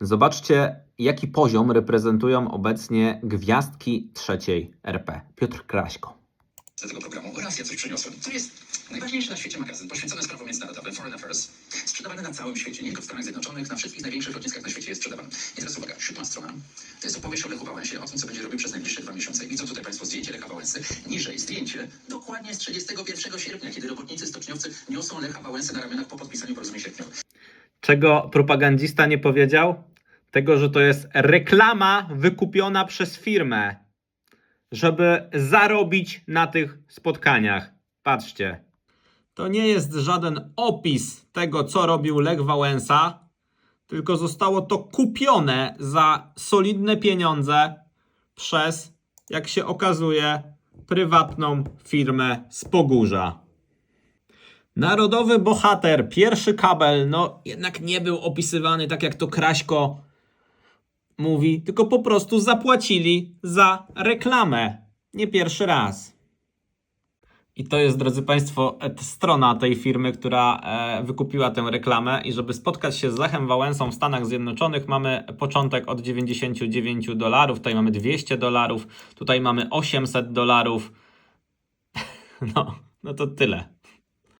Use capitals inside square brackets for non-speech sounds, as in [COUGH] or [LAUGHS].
Zobaczcie, jaki poziom reprezentują obecnie gwiazdki trzeciej RP. Piotr Kraśko. z tego programu oraz ja coś przyniosłem. To jest najważniejszy na świecie magazyn poświęcony sprawom międzynarodowym Foreign Affairs. Sprzedawany na całym świecie, nie tylko w Stanach Zjednoczonych, na wszystkich największych lotniskach na świecie jest sprzedawany. I teraz uwaga, siódma strona. To jest opowieść o Lechu Wałęsie, o tym, co będzie robił przez najbliższe dwa miesiące. Widzą tutaj Państwo zdjęcie Lecha Wałęsy. Niżej zdjęcie dokładnie z 31 sierpnia, kiedy robotnicy stoczniowcy niosą Lecha Wałęsę na ramionach po podpisaniu porozumień sierpniowych. Czego propagandista nie powiedział? Tego, że to jest reklama wykupiona przez firmę, żeby zarobić na tych spotkaniach. Patrzcie. To nie jest żaden opis tego, co robił Lech Wałęsa, tylko zostało to kupione za solidne pieniądze przez, jak się okazuje, prywatną firmę z Pogórza. Narodowy bohater, pierwszy kabel, no jednak nie był opisywany tak jak to Kraśko mówi, tylko po prostu zapłacili za reklamę. Nie pierwszy raz. I to jest, drodzy Państwo, strona tej firmy, która e, wykupiła tę reklamę. I żeby spotkać się z Lechem Wałęsą w Stanach Zjednoczonych, mamy początek od 99 dolarów. Tutaj mamy 200 dolarów, tutaj mamy 800 dolarów. [LAUGHS] No, no to tyle.